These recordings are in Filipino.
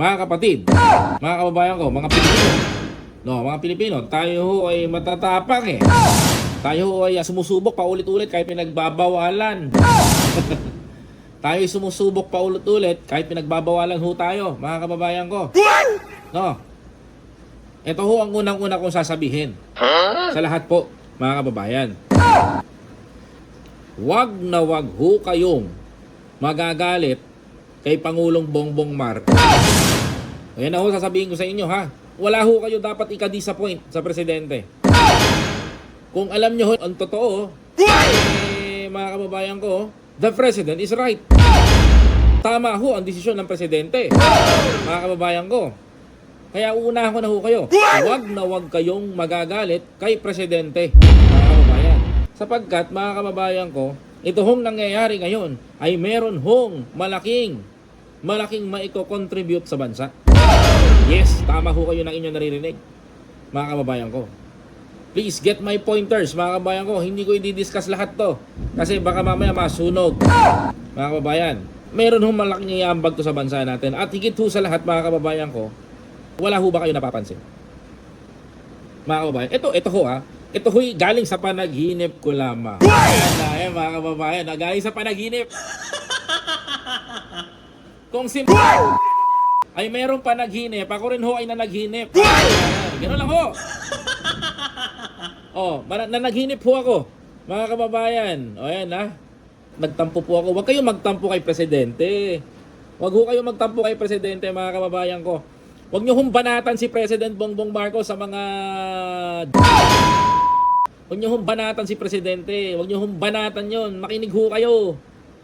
Mga kapatid, mga kababayan ko, mga Pilipino. No, mga Pilipino, tayo ho ay matatapang eh. Tayo ho ay sumusubok paulit-ulit kahit pinagbabawalan. tayo ay sumusubok paulit-ulit kahit pinagbabawalan ho tayo, mga kababayan ko. No. Ito ho ang unang-una kong sasabihin. Sa lahat po, mga kababayan. Wag na wag ho kayong magagalit kay Pangulong Bongbong Marcos. Ayan na ho, sasabihin ko sa inyo ha. Wala ho kayo dapat ika-disappoint sa presidente. Kung alam nyo ho, ang totoo, eh, mga kababayan ko, the president is right. Tama ho ang desisyon ng presidente. Mga kababayan ko. Kaya uunahan ko na ho kayo. Huwag na huwag kayong magagalit kay presidente. Mga kababayan. Sapagkat, mga kababayan ko, ito hong nangyayari ngayon ay meron hong malaking, malaking maiko-contribute sa bansa. Yes, tama ho kayo ng inyong naririnig. Mga kababayan ko. Please get my pointers, mga kababayan ko. Hindi ko i-discuss lahat to. Kasi baka mamaya masunog. Mga kababayan, meron hong malaking iambag to sa bansa natin. At higit ho sa lahat, mga kababayan ko, wala ho ba kayo napapansin? Mga kababayan, ito, ito ho ha. Ito ho'y galing sa panaginip ko lamang. Ayan na, eh, mga kababayan, na galing sa panaginip. Kung simple ay meron panaginip, ako rin ho ay nanaghinip. Ganun lang ho. Oh, nanaghinip ho ako. Mga kababayan, o ayan ha. Nagtampo po ako. Huwag kayong magtampo kay presidente. Huwag ho kayong magtampo kay presidente, mga kababayan ko. Huwag niyo hong banatan si President Bongbong Marcos sa mga Huwag niyo hong banatan si Presidente. Huwag niyo hong banatan yon. Makinig ho kayo.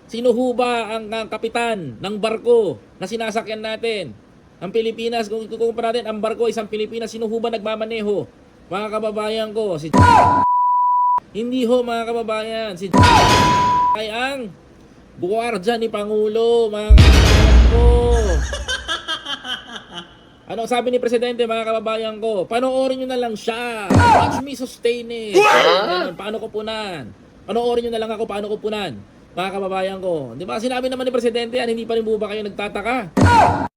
Sino ho ba ang, ang kapitan ng barko na sinasakyan natin? Ang Pilipinas, kung ikukumpara natin, ang barko isang Pilipinas. Sino ho ba nagmamaneho? Mga kababayan ko, si Hindi ho mga kababayan, si ay ang buwardya ni Pangulo, mga kababayan ko. Ano sabi ni Presidente mga kababayan ko? Panoorin nyo na lang siya. Watch me sustain it. Paano ko punan? Panoorin nyo na lang ako paano ko punan. Mga kababayan ko. Di ba sinabi naman ni Presidente yan, hindi pa rin po ba kayo nagtataka?